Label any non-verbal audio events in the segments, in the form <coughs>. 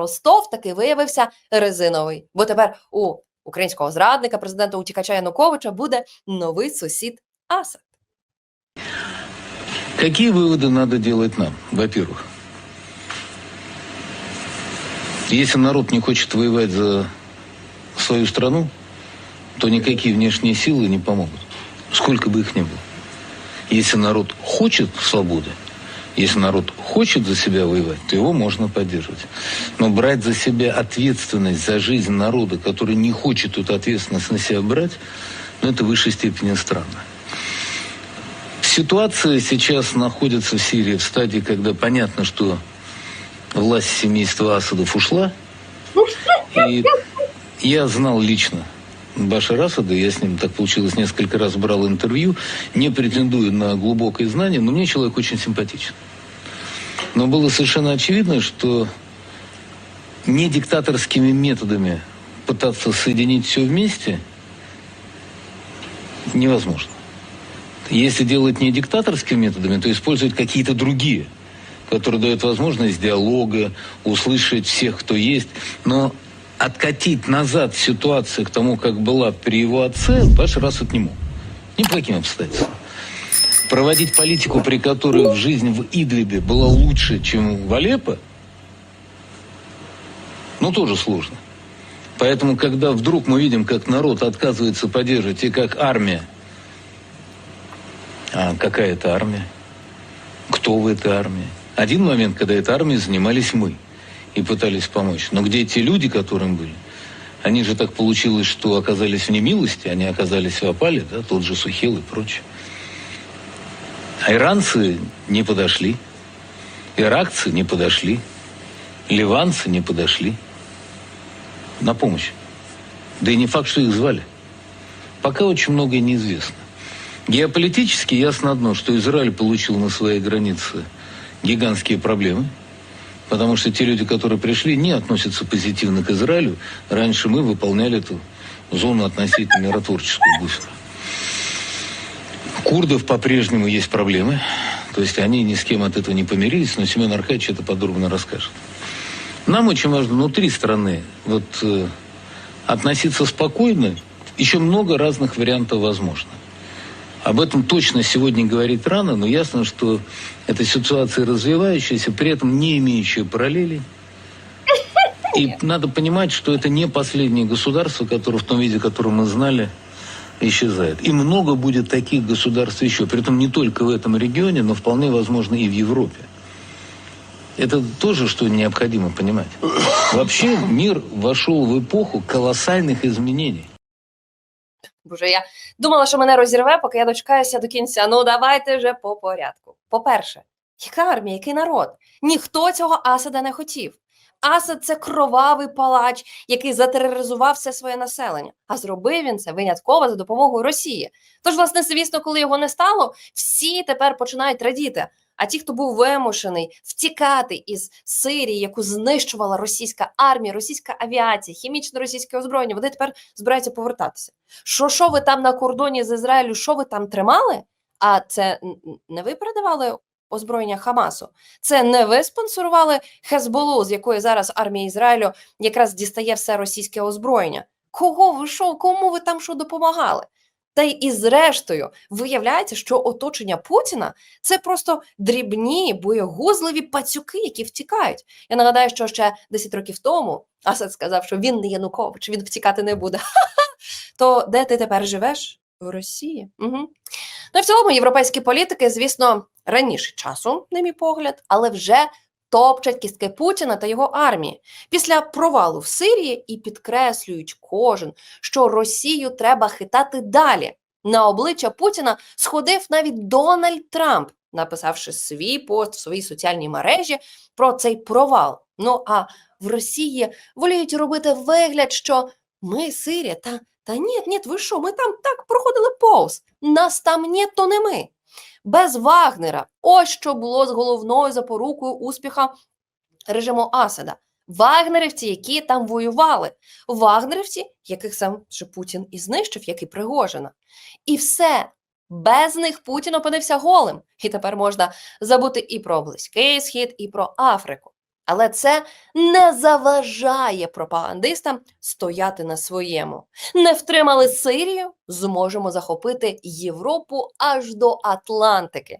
Ростов таки виявився резиновий. Бо тепер у українського зрадника, президента утікача Януковича, буде новий сусід Асад. Какие выводы надо делать нам? Во-первых, если народ не хочет воевать за свою страну, то никакие внешние силы не помогут, сколько бы их ни было. Если народ хочет свободы, если народ хочет за себя воевать, то его можно поддерживать. Но брать за себя ответственность за жизнь народа, который не хочет эту ответственность на себя брать, ну, это в высшей степени странно. Ситуация сейчас находится в Сирии в стадии, когда понятно, что власть семейства Асадов ушла. И я знал лично Башара Асада, я с ним, так получилось, несколько раз брал интервью, не претендую на глубокое знание, но мне человек очень симпатичен. Но было совершенно очевидно, что не диктаторскими методами пытаться соединить все вместе невозможно. Если делать не диктаторскими методами, то использовать какие-то другие, которые дают возможность диалога, услышать всех, кто есть. Но откатить назад ситуацию к тому, как была при его отце, Башар Асад не мог. Ни по каким обстоятельствам. Проводить политику, при которой жизнь в Идлибе была лучше, чем в Алеппо, ну, тоже сложно. Поэтому, когда вдруг мы видим, как народ отказывается поддерживать, и как армия а какая это армия? Кто в этой армии? Один момент, когда этой армией занимались мы и пытались помочь. Но где те люди, которым были? Они же так получилось, что оказались в немилости, они оказались в опале, да, тот же Сухил и прочее. Иранцы не подошли, иракцы не подошли, ливанцы не подошли на помощь. Да и не факт, что их звали. Пока очень многое неизвестно. Геополитически ясно одно, что Израиль получил на своей границе гигантские проблемы, потому что те люди, которые пришли, не относятся позитивно к Израилю. Раньше мы выполняли эту зону относительно миротворческую буфер. Курдов по-прежнему есть проблемы, то есть они ни с кем от этого не помирились, но Семен Аркадьевич это подробно расскажет. Нам очень важно внутри страны вот, э, относиться спокойно, еще много разных вариантов возможно. Об этом точно сегодня говорить рано, но ясно, что эта ситуация развивающаяся, при этом не имеющая параллелей. И надо понимать, что это не последнее государство, которое в том виде, которое мы знали, исчезает. И много будет таких государств еще. При этом не только в этом регионе, но вполне возможно и в Европе. Это тоже, что необходимо понимать. <coughs> Вообще мир вошел в эпоху колоссальных изменений. Боже, я думала, що мене розірве, поки я дочекаюся до кінця. Ну давайте вже по порядку. По-перше, яка армія, який народ? Ніхто цього Асада не хотів. Асад це кровавий палач, який затероризував все своє населення. А зробив він це винятково за допомогою Росії. Тож, власне, звісно, коли його не стало, всі тепер починають радіти. А ті, хто був вимушений втікати із Сирії, яку знищувала російська армія, російська авіація, хімічне російське озброєння, вони тепер збираються повертатися. Що що ви там на кордоні з Ізраїлю? Що ви там тримали? А це не ви передавали озброєння Хамасу? Це не ви спонсорували Хезболу, з якої зараз армія Ізраїлю якраз дістає все російське озброєння? Кого ви що? Кому ви там що допомагали? Та й і зрештою виявляється, що оточення Путіна це просто дрібні, боєгузливі пацюки, які втікають. Я нагадаю, що ще 10 років тому Асад сказав, що він не Янукович, він втікати не буде. <laughs> То де ти тепер живеш? В Росії. Угу. Ну в цілому європейські політики, звісно, раніше часу, на мій погляд, але вже топчать кістки Путіна та його армії після провалу в Сирії і підкреслюють кожен, що Росію треба хитати далі. На обличчя Путіна сходив навіть Дональд Трамп, написавши свій пост в своїй соціальній мережі про цей провал. Ну а в Росії воліють робити вигляд, що ми Сирія, та, та ні, ні, ви що, ми там так проходили повз. Нас там ні, то не ми. Без Вагнера. Ось що було з головною запорукою успіха режиму Асада. Вагнерівці, які там воювали, вагнерівці, яких сам же Путін і знищив, як і Пригожина. І все. Без них Путін опинився голим. І тепер можна забути і про Близький Схід, і про Африку. Але це не заважає пропагандистам стояти на своєму. Не втримали Сирію, зможемо захопити Європу аж до Атлантики.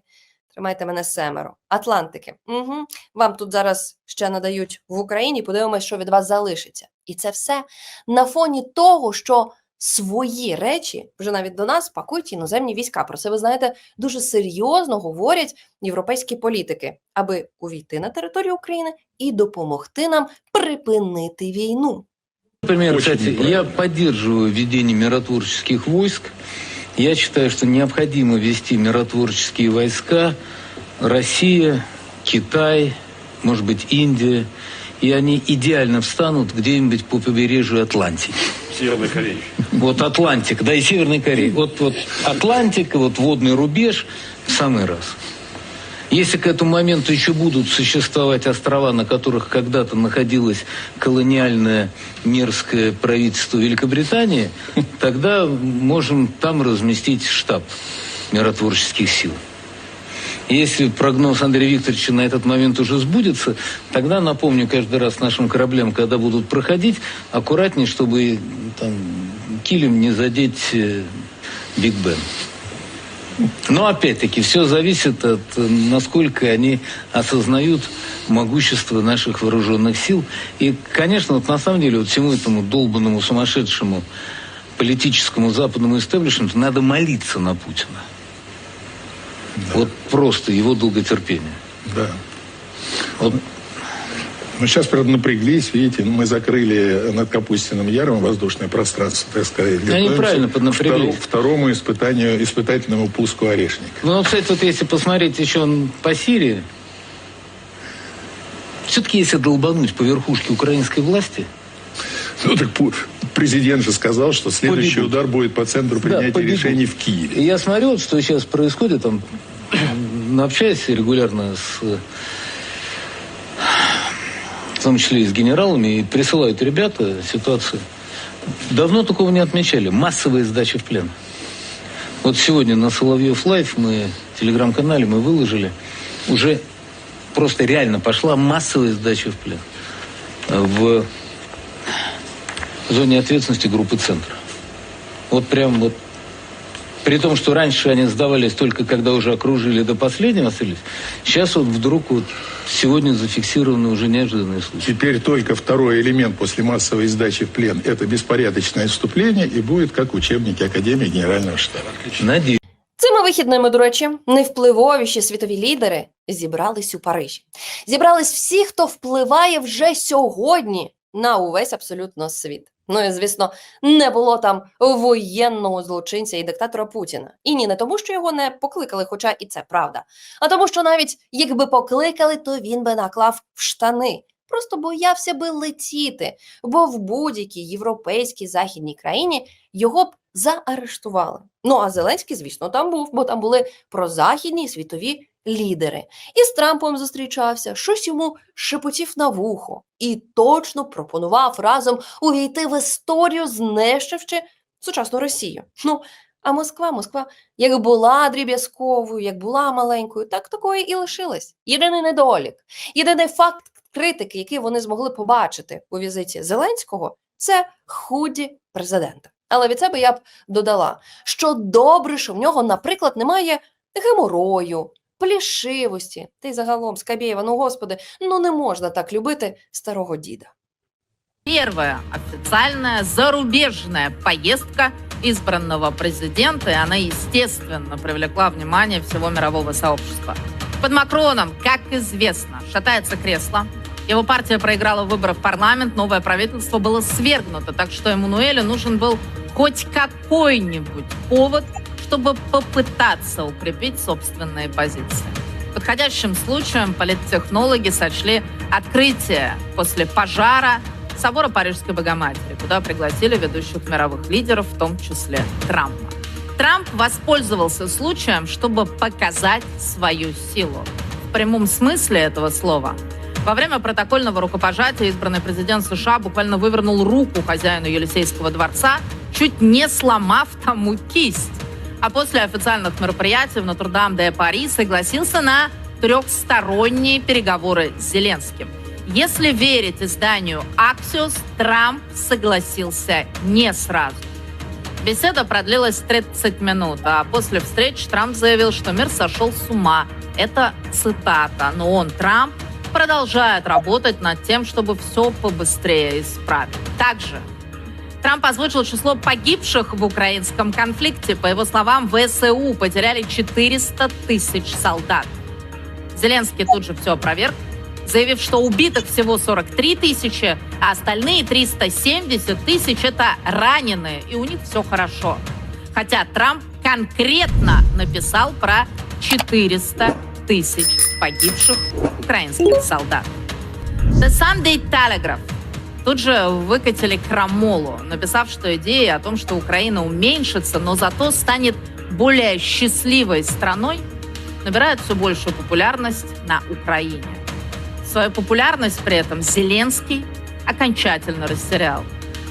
Тримайте мене семеро. Атлантики. Угу. Вам тут зараз ще надають в Україні. Подивимось, що від вас залишиться. І це все на фоні того, що свої речі вже навіть до нас пакують іноземні війська. Про це ви знаєте дуже серйозно говорять європейські політики, аби увійти на територію України і допомогти нам припинити війну. Например, кстати, я поддерживаю введение миротворческих войск. Я считаю, что необходимо ввести миротворческие войска Россия, Китай, может быть, Индия. И они идеально встанут где-нибудь по побережью Атлантики. Северной Кореи. Вот Атлантика, да и Северной Кореи. Вот, вот Атлантика, вот водный рубеж в самый раз. Если к этому моменту еще будут существовать острова, на которых когда-то находилось колониальное мерзкое правительство Великобритании, тогда можем там разместить штаб миротворческих сил. Если прогноз Андрея Викторовича на этот момент уже сбудется, тогда напомню каждый раз нашим кораблям, когда будут проходить, аккуратнее, чтобы там, килем не задеть э, Биг Бен. Но опять-таки все зависит от э, насколько они осознают могущество наших вооруженных сил. И, конечно, вот на самом деле вот всему этому долбанному сумасшедшему политическому западному истеблишменту надо молиться на Путина. Вот просто его долготерпение. Да. Вот Ну, сейчас, правда, напряглись, видите, мы закрыли над Капустиным Яром воздушное пространство, так сказать. Они Готовимся правильно к поднапряглись. второму испытанию, испытательному пуску орешника. Ну, кстати, вот если посмотреть еще по Сирии, все-таки если долбануть по верхушке украинской власти, Ну, так президент же сказал, что следующий Победут. удар будет по центру Да, принятия победут. решений в Киеве. Я смотрю, вот, что сейчас происходит, там, м, общаюсь регулярно с, в том числе и с генералами, и присылают ребята ситуацию. Давно такого не отмечали. Массовая сдача в плен. Вот сегодня на Соловьев Лайф мы, в телеграм-канале мы выложили, уже просто реально пошла массовая сдача в плен в зоне ответственности группы «Центра». Вот прям вот при том, что раньше они сдавались только когда уже окружили до последнего остались, сейчас вот вдруг вот сегодня зафиксированы уже неожиданные случаи. Теперь только второй элемент после массовой сдачи в плен – это беспорядочное вступление и будет как в учебнике Академии Генерального штаба. Надеюсь. Цими вихідними, до речі, найвпливовіші світові лідери зібрались у Парижі. Зібрались всі, хто впливає вже сьогодні на увесь абсолютно світ. Ну і звісно, не було там воєнного злочинця і диктатора Путіна. І ні, не тому, що його не покликали, хоча і це правда, а тому, що навіть якби покликали, то він би наклав в штани. Просто боявся би летіти, бо в будь-якій європейській західній країні його б заарештували. Ну а Зеленський, звісно, там був, бо там були прозахідні світові лідери. І з Трампом зустрічався, щось йому шепотів на вухо і точно пропонував разом увійти в історію, знищивши сучасну Росію. Ну, а Москва, Москва, як була дріб'язковою, як була маленькою, так такою і лишилась. Єдиний недолік, єдиний факт критики, який вони змогли побачити у візиті Зеленського, це худі президента. Але від себе я б додала, що добре, що в нього, наприклад, немає геморою, плішивості, та й загалом Скабєєва, ну господи, ну не можна так любити старого діда. Первая официальная зарубежная поездка избранного президента, и она, естественно, привлекла внимание всего мирового сообщества. Под Макроном, как известно, шатается кресло. Его партия проиграла выборы в парламент, новое правительство было свергнуто, так что Эммануэлю нужен был хоть какой-нибудь повод, чтобы попытаться укрепить собственные позиции. Подходящим случаем политтехнологи сочли открытие после пожара собора Парижской Богоматери, куда пригласили ведущих мировых лидеров, в том числе Трампа. Трамп воспользовался случаем, чтобы показать свою силу. В прямом смысле этого слова. Во время протокольного рукопожатия избранный президент США буквально вывернул руку хозяину Елисейского дворца, чуть не сломав тому кисть. А после официальных мероприятий в Нотр-Дам де Пари согласился на трехсторонние переговоры с Зеленским. Если верить изданию Axios, Трамп согласился не сразу. Беседа продлилась 30 минут, а после встреч Трамп заявил, что мир сошел с ума. Это цитата, но он, Трамп, продолжает работать над тем, чтобы все побыстрее исправить. Также Трамп озвучил число погибших в украинском конфликте. По его словам, ВСУ потеряли 400 тысяч солдат. Зеленский тут же все опроверг, заявив, что убитых всего 43 тысячи, а остальные 370 тысяч — это раненые, и у них все хорошо. Хотя Трамп конкретно написал про 400 тысяч погибших украинских солдат. The Sunday Telegraph тут же выкатили крамолу, написав, что идея о том, что Украина уменьшится, но зато станет более счастливой страной, набирает все большую популярность на Украине. Свою популярность при этом Зеленский окончательно растерял.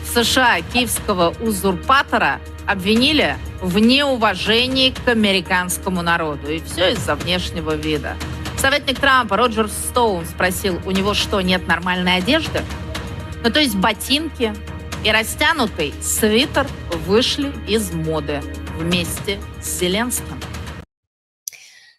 В США киевского узурпатора обвинили в неуважении к американскому народу. И все из-за внешнего вида. Советник Трампа Роджер Стоун спросил, у него что, нет нормальной одежды? Ну, то есть ботинки и растянутый свитер вышли из моды вместе с Зеленским.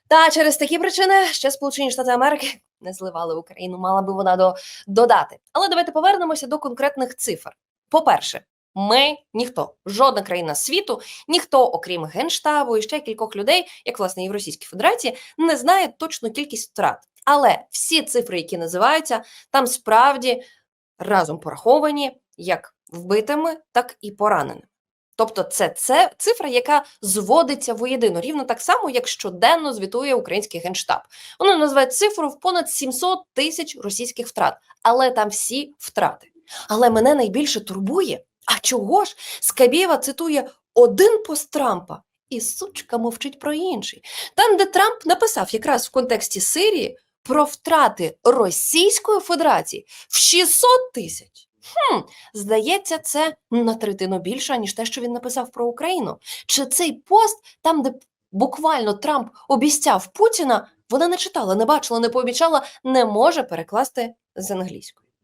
Та через такі причини ще Сполучені Штати Америки не зливали Україну, мала би вона до, додати. Але давайте повернемося до конкретних цифр. По-перше, ми ніхто, жодна країна світу, ніхто, окрім генштабу і ще кількох людей, як власне і в Російській Федерації, не знає точну кількість втрат. Але всі цифри, які називаються, там справді разом пораховані як вбитими, так і пораненими. Тобто, це, це цифра, яка зводиться воєдино, рівно так само, як щоденно звітує український генштаб. Вони називають цифру в понад 700 тисяч російських втрат, але там всі втрати. Але мене найбільше турбує. А чого ж Скабєва цитує один пост Трампа, і сучка мовчить про інший. Там, де Трамп написав якраз в контексті Сирії про втрати Російської Федерації в 600 тисяч. Хм, здається, це на третину більше, ніж те, що він написав про Україну. Чи цей пост, там, де буквально Трамп обіцяв Путіна, вона не читала, не бачила, не пообіцяла, не може перекласти з англійської.